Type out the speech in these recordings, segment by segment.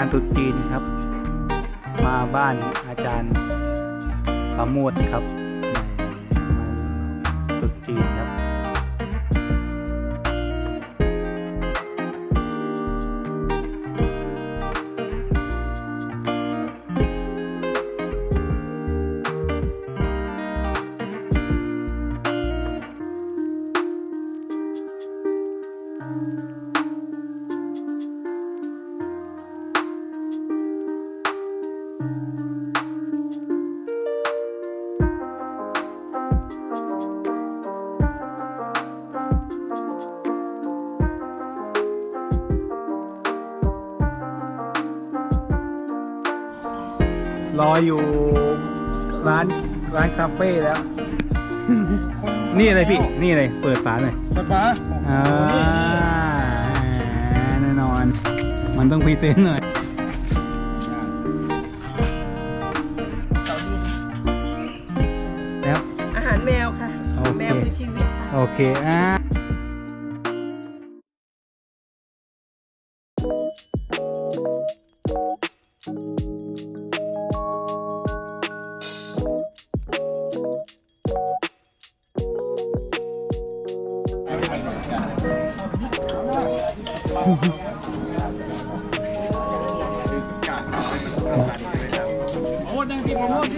านตรุษจีนครับ มาบ้านอาจารย์ประโมทครับ รออยู่ร้านร้านคาเฟ่แล้ว นี่เลยพี่ นี่เลย เปิดฝาหน่อยเปิดฝาอ่าแน่นอน มันต้องพรีเซนต์หน่อยแล้วอาหารแมวค่ะ โอเค แมวคือชีวิตค่ะ โอเค อ่า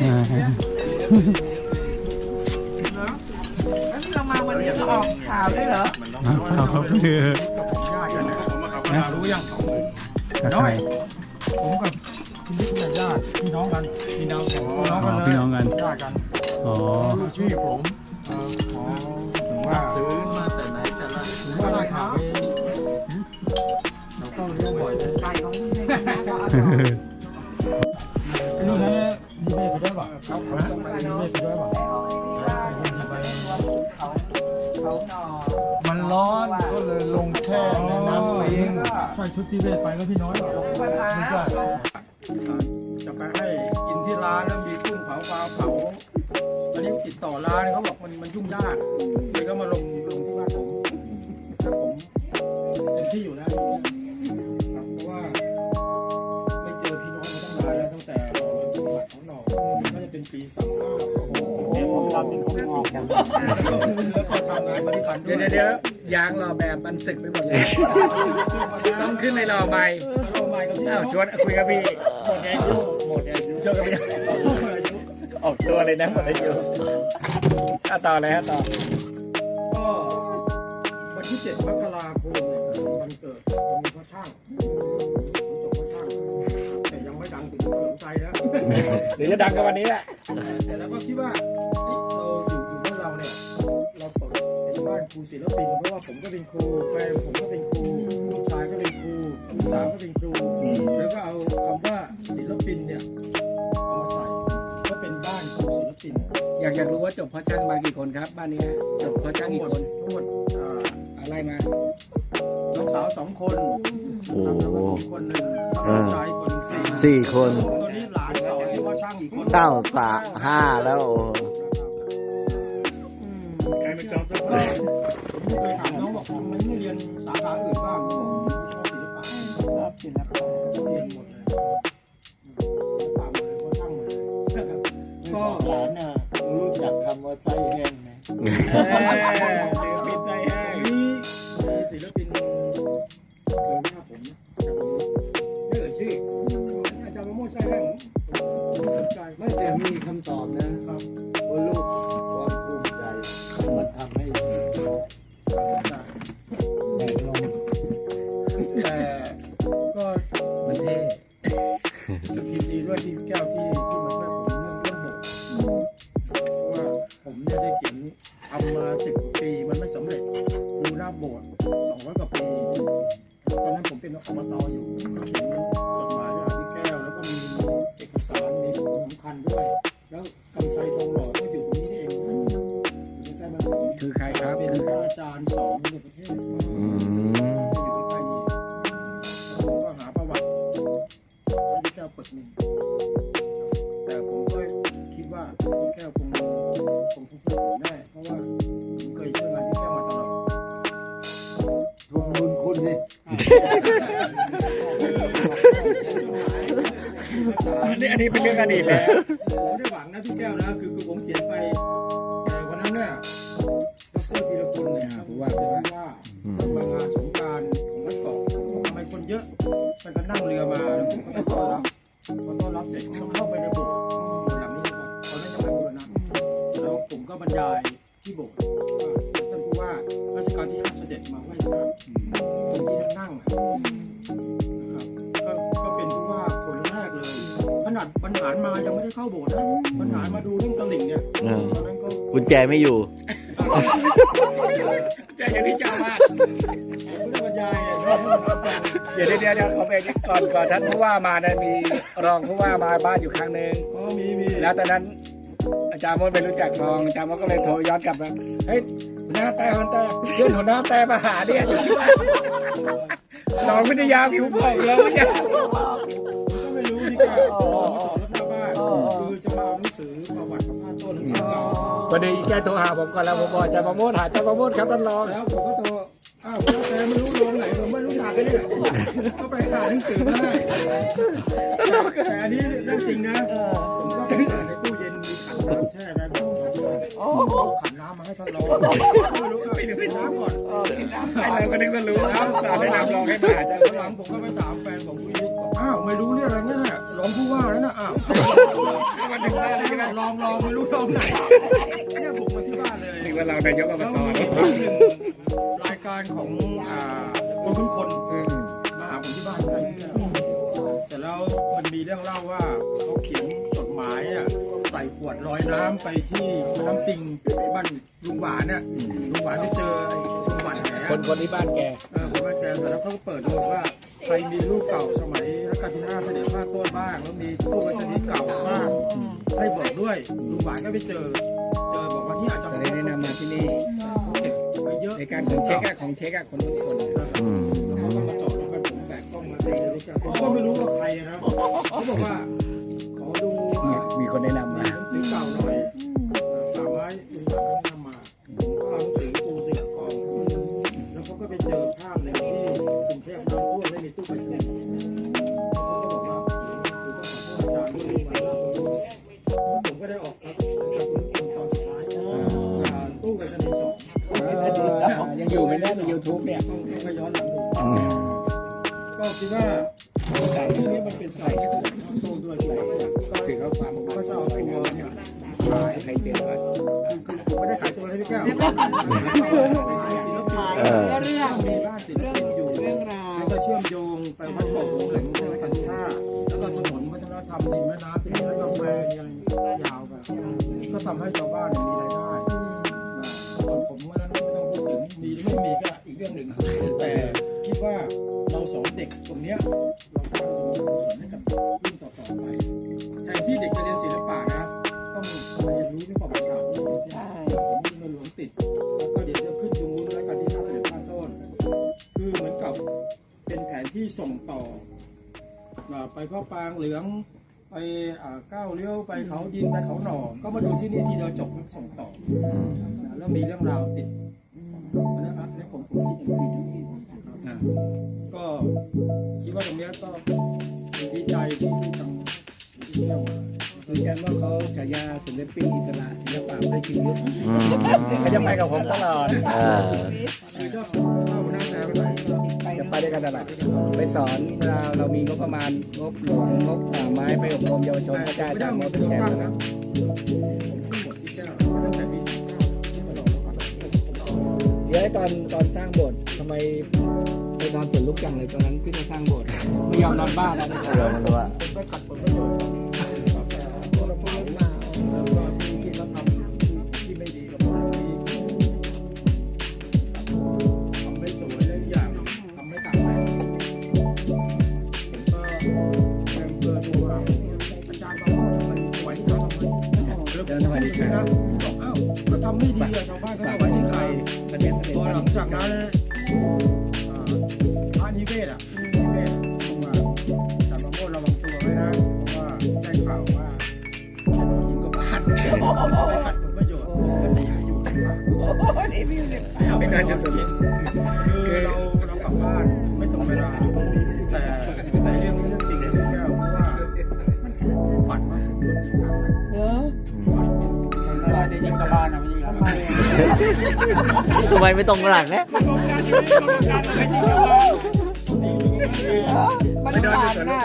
แล้วที่เรามาวันนี้จะออกข่าวด้วยเหรอเอาครับคือรู้ยังกับใครผมกับคุณนิดเนี่ยญาติพี่น้องกันพี่น้องพี่น้องอ๋กัอนเลยพี่น้องกันญาติกันอ๋อลูกชื่อผมเออขอถึงว่าตื่นมาแต่ไหนแต่ไรถึงว่าได้ข่าวไปเราต้องเลี้ยงบ่อยเลยไก่ของ มีเบสไปด้วยป่ะครับมีเบสไปด้วยป่ะเขาเขาหนอมันร้อนก็เลยลงแช่ในน้ำปิงใช่ชุดที่เบสไปก็พี่น้อยมะพร้าวจะไปให้กินที่ร้านแล้วมีกุ้งเผาปลาเผาตอนนี้ติดต่อร้านเขาบอกมันมันยุ่งยากเลยก็มาลงลงที่บ้านผมผมเต็มที่อยู่แล้ว ป็นปีสามเก้าเดี๋ยวผมรับเป็นของหนองแล้วก็แล้วก็ทำงานมาด้วยกันด้เดี๋วยวยเดี๋ยวเดี๋ยวยางรอแบบมันสึกไปหมดเลยต้องขึ้นในรอใบเราใหม่กับพี่อ้าวชวนคุยกับพี่หมดอายุหมดอายุชวนกับพี่ออกตัวเลยนะหมดอายุอะต่อเลยฮะต่อก็วันที่เจ็ดมกราคม เดี๋ยวจะดังกับวันนี้แหละ แต่เราก็คิดว่าเฮ้ยเราอยู่อยู่บ้านเราเนี่ย เราเปิดเป็นบ้านครูศิลปินเพราะว่าผมก็เป็นครูแฟนผมก็เป็นครูลูกชายก็เป็นครูลูกสาวก็เป็นครู แล้วก็เอาคำว่าศิลปินเนี่ยเอามาใส่ก็เป็นบ้านครูศิลปินอยากอยากรู้ว่าจบพ่อช่างมากี่คนครับ บ้านนี้จบพ่อช่างกี่คนทั้งหมดอ่าอะไรมาน้องสาวสองคนครับแล้วก็มีคนหนึ่งแล้วก็ลูกชายคนหนึ่งสี่สี่คนตัวนี้ เก้าสาห้าแล้วโอ้ใครมาจองตัวก็ผมเคยถามน้องบอกทำไมไม่เรียนสาขาอื่นบ้างผมบอกผมชอบศิลปะรับศิลปะเรียนหมดเลยตามเลยว่าช่างหมดเลยก็หลานน่ะรู้จักคำว่าไส้แห้งไหม มันเท่ยินดีด้วยที่แก้วที่ที่มาช่วยผมเรื่องเรื่องบทเพราะว่าผมเนี่ยได้เขียนทำมาสิบปีมันไม่สำเร็จดูหน้าโบสถ์สองร้อยกว่าปีตอนนั้นผมเป็นอบตอยู่ก็เขียนจดหมายไปหาพี่แก้วแล้วก็มีเอกสารมีของสำคัญด้วย แล้วกำชัยทองหล่อก็อยู่ตรงนี้นี่เองคือใครครับเป็นอาจารย์สอน อันนี้อันนี้เป็นเรื่องอดีตแล้วผมไม่ได้หวังนะพี่แก้วนะคือคือผมเขียนไปแต่วันนั้นเนี่ยดรพีรพลเนี่ยผมว่าเป็นว่าต้องมางาสงการของวัดเกาะทำไมคนเยอะมันก็นั่งเรือมาแล้วผมก็ไปต้อนรับพอต้อนรับเสร็จก็เข้าไปในโบสถ์หลังนี้ครับตอนนั้นยังไม่บูรณะแล้วผมก็บรรยายที่โบสถ์ ว่าท่านผู้ว่าราชการที่ห้าเสด็จมาไหว้พระตรงที่ท่านนั่งอะนะครับก็ก็เป็นผู้ว่าคนแรกเลยขนาดบรรหารมายังไม่ได้เข้าโบสถ์นะบรรหารมาดูเรื่องตลิ่งเนี่ยเออตอนนั้นก็กุญแจไม่อยู่ ใจอย่างที่เจ้าว่าไม่ได้บรรยายอะไม่ได้บรรยายเดี๋ยวเดี๋ยวเดี๋ยวเขาไปก่อนก่อนท่านผู้ว่ามานะมีรองผู้ว่ามาบ้านอยู่ครั้งหนึ่งอ๋อมีมีแล้วตอนนั้นอาจารย์มดไม่รู้จักรองอาจารย์มดก็เลยโทรย้อนกลับมาเฮ้ยหัวห น้าแต่หัวหน้าแต่เพื่อนหัวหน้าแต่มาหาเนี่ยอยู่ที่บ้านรองวิทยาผิวผ่องแล้วเนี่ยก็ไม่รู้ที่แกรอมาต่อรับหน้าบ้านคือจะมาเอาหนังสือประวัติของพระต้นหนังสือเก่าพอดีแกโทรหาผมก่อนแล้วผมบอกอาจาโมทหาอาจาโมทครับท่านรองแล้วผมก็โทรอ้าวแต่ไม่รู้ลงไหนผมไม่รู้จักกันเนี่ยก็ไปหาหนังสือมาให้แต่อันนี้เรื่องจริงนะผมก็ไปหาในตู้เย็นมีขันน้ำแช่ไว้ผมเอา ขันน้ำมาให้ท่านรองไม่รู้ไปดื่มน้ำก่อนไอ้เราก็นึกว่ารู้แล้วสาวแนะนำรองให้มาอาจารย์หลังผมก็ไปถามแฟนของพี่วิทย์บอกอ้าวไม่รู้เรื่องอะไรเนี่ยน่ะรองผู้ว่าแล้วนะอ้าวมันถึงว่าเลยใช่ไหมลองลองไม่รู้ลองไหนเนี่ยบุกมาที่บ้านเลยถึงว่าเรานายกอบแล้วตรั้งหนึ่งรายการของอ่าคนคุ้นคนมาหาผมที่บ้านกันเสร็จแล้วมันมีเรื่องเล่าว่าเขาเขียนจดหมายอะ ใส่ขวดลอยน้ำไปที่แม่น้ำติงบ้านลุงหวานเนี่ยลุงหวานไปเจอไอ้ลุงหวานแหคนคนที่บ้านแก เออผมมาแกแต่แล้วเขาก็เปิดดูว่าใครมีรูปเก่าสมัยรัชกาลที่ห้าเสด็จพระต้นบ้างแล้วมีตู้ไปรษณีย์เก่าบ้างให้เบิกด้วยลุงหวานก็ไปเจอ เจอบอกว่าที่อาจารจะย์ได้แนะนำมาที่นี่เขาเก็บไปเยอะในการของเช็คอะของเช็คอะคนทุกคนอืม เขาก็มาจอดรถกันผมแบกกล้องมาให้รู้จักผมก็ไม่รู้ว่าใครนะเขาบอกว่าขอดู มีอ่ามีคนแนะนำมีมาหนังสือเก่าหน่อยป่าไม้ลุงหวานก็แนะนำมาผมก็เอาหนังสือปูเสือกอง แล้วเขาก็ไปเจอภาพหนึ่งที่กรุงเทพน้ำท่วมไม่มีตู้ไปรษณีย์เขาก็บอกว่าคือต้องขอโทษอาจารย์ที่มาเล่าผมก็ได้ออกครับกับคุณคุณตอนสุดท้ายอ่าตู้ไปรษณีย์สองยังอยู่ไม่ได้ในยูทูบเนี่ยต้องต้องไปย้อนหลังดูก็คิดว่าสถานที่นี้มันเป็นสถานที่สำคัญ โชว์ด้วยที่ก็ถือข้อความก็จะเอาตัวเนี่ยขายใครเจอว่าคือผมไม่ได้ขายตัวเลยพี่แก้วขายศิลปินเรื่องมีบ้านศิลปินอยู่เรื่องราวแล้วก็เชื่อมโยงไปวัดเกาะโพแหล่งท่องเที่ยวรัชกาลที่าแล้วก็ถนนวัฒนธรรมริมแม่น้ำที่มีร้านกาแฟมีอะไรยาวแบบก็ทำให้ชาวบ้านมีรายได้ส่วนผมว่านั้นไม่ต้องพูดถึงมีหรือไม่มีก็อีกเรื่องหนึ่งแต่คิดว่าเราสอนเด็กตรงเนี้ยเราสร้างบุญกุศลให้กับ ไปแทนที่เด็กจะเรียนศิลปะนะ ต้องเรียนรู้เรื่องประวัติศาสตร์ด้วยใช่ผมมีเงินหลวงติดแล้วก็เดี๋ยวจะขึ้นตรงนู้นรายการที่ห้าเสด็จพระต้น คือเหมือนกับเป็นแผนที่ส่งต่อ ไปพ่อปางเหลืองไปอ่าก้าวเลี้ยวไปเขาดินไปเขาหน่อ ก็มาดูที่นี่ทีเดียวจบแล้วส่งต่อ แล้วมีเรื่องราวติดอันนั้นอันผมผมคิดอย่างนี้นะก็คิดว่าตรงเนี้ก็ คืออาจารย์ว่าเขาฉายาศิลปินอิสระศิลปะได้ชีวิตอืมเขาจะไปกับผมตลอดเออคือก็เข้าหน้าแนวไปไหนก็จะไปด้วยกันตลอดไปสอนเวลาเรามีงบประมาณงบหลวงงบป่าไม้ไปอบรมเยาวชนก็จะอาจารย์มดเป็นแชร์นะเดี๋ยวไอ้ตอนตอนสร้างโบสถ์ทำไมไปนอนสวนลุกจังเลยตอนนั้นที่มาสร้างโบสถ์ไม่ยอมนอนบ้านแล้วนะเราไม่รู้ว่าไม่ขัดผลประโยชน์ ไม่ดีอะชาวบ้านก็จะฝากไว้ที่ใครประเด็ก็พอหลังจากนั้นอ่าพระนิเวศอะนิเวศลงมาแต่มาโมดระวังตัวไว้นะเพว่าได้ข่าวว่าจะโดนยิงกบาลไปขัดผลประโยชน์ก็ไม่อยากอยู่เป็นงานจะสนิทคือเราเรากลับบ้านไม่ตรงเวลาแต่แต่เรื่องนี้เรื่องจริงนะแก้วเพราะว่ามันฝันว่าโดนยิงกัง เนอะ ตอนแรก ได้ยิงกระานนะมันยิง ทำไมไม่ตรงหลังนะมันขาดนะ